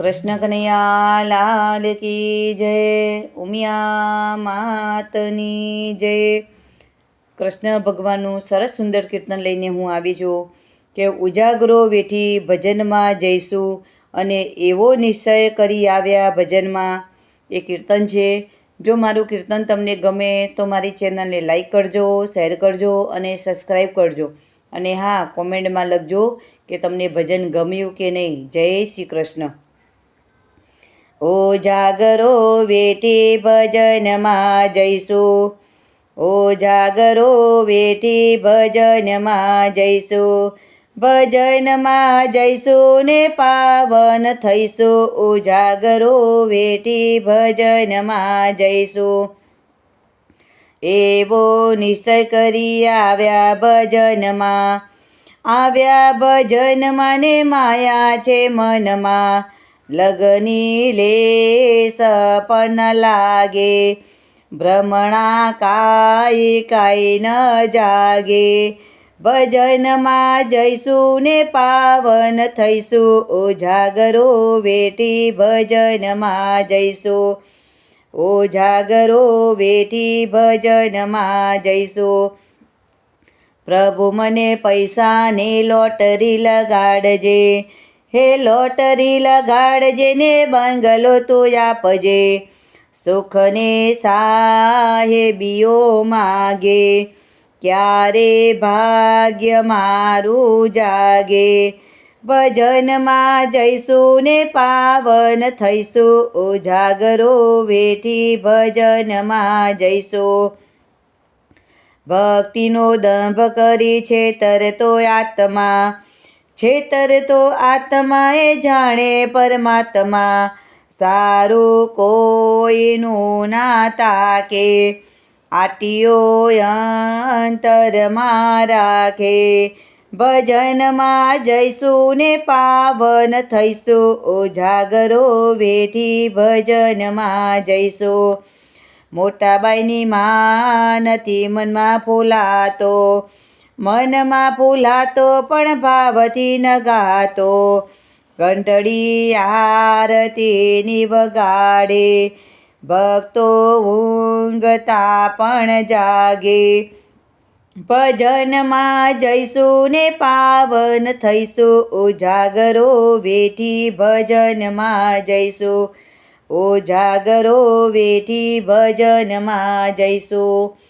કૃષ્ણ કનૈયા લાલ કી જય, ઉમિયા માતની જય. કૃષ્ણ ભગવાનનું સરસ સુંદર કીર્તન લઈને હું આવી છું કે ઉજાગરો વેઠી ભજનમાં જઈશું અને એવો નિશ્ચય કરી આવ્યા ભજનમાં. એ કીર્તન છે. જો મારું કીર્તન તમને ગમે તો મારી ચેનલને લાઈક કરજો, શેર કરજો અને સબસ્ક્રાઈબ કરજો. અને હા, કોમેન્ટમાં લખજો કે તમને ભજન ગમ્યું કે નહીં. જય શ્રી કૃષ્ણ. ઓ જાગરો વેઠી ભજનમાં જઈશું. ઓ જાગરો વેઠી ભજનમાં જઈશું. ભજનમાં જઈશું ને પાવન થઈશું. ઉજાગરો વેઠી ભજનમાં જઈશું. એવો નિશ્ચય કરી આવ્યા ભજનમાં. આવ્યા ભજનમાં ને માયા છે મનમાં. લગની સપન લાગે ભ્રમણા કાઈ કાઈ ન જાગે. ભજનમાં જઈશું ને પાવન થઈશું ઓજાગરો વેઠી ભજનમાં જઈશું ઓજાગરો વેઠી ભજનમાં જઈશું પ્રભુ મને પૈસાની લોટરી લગાડજે હે લોટરી લગાડજે ને બંગલો તું આપજે. સુખને સાહેબીઓ માગે. ક્યારે ભાગ્ય મારું જાગે? ભજનમાં જઈશું ને પાવન થઈશું. ઉજાગરો વેઠી ભજનમાં જઈશું. ભક્તિનો દંભ કરી છે તરતો આત્મા. છેતર તો આત્માએ જાણે પરમાત્મા. સારું કોઈનું ના તાકે, આટીઓ અંતરમાં રાખે. ભજનમાં જઈશું ને પાવન થઈશું, ઉજાગરો વેઠી ભજનમાં જઈશું. મોટાબાઈની માં નથી મનમાં ફૂલાતો મનમાં ફૂલાતો પણ ભાવથી ન ગાતો ઘંટડી આરતીની વગાડે ભક્તો ઊંઘતા પણ જાગે. ભજનમાં જઈશું ને પાવન થઈશું, ઉજાગરો વેઠી ભજનમાં જઈશું. ઉજાગરો વેઠી ભજનમાં જઈશું.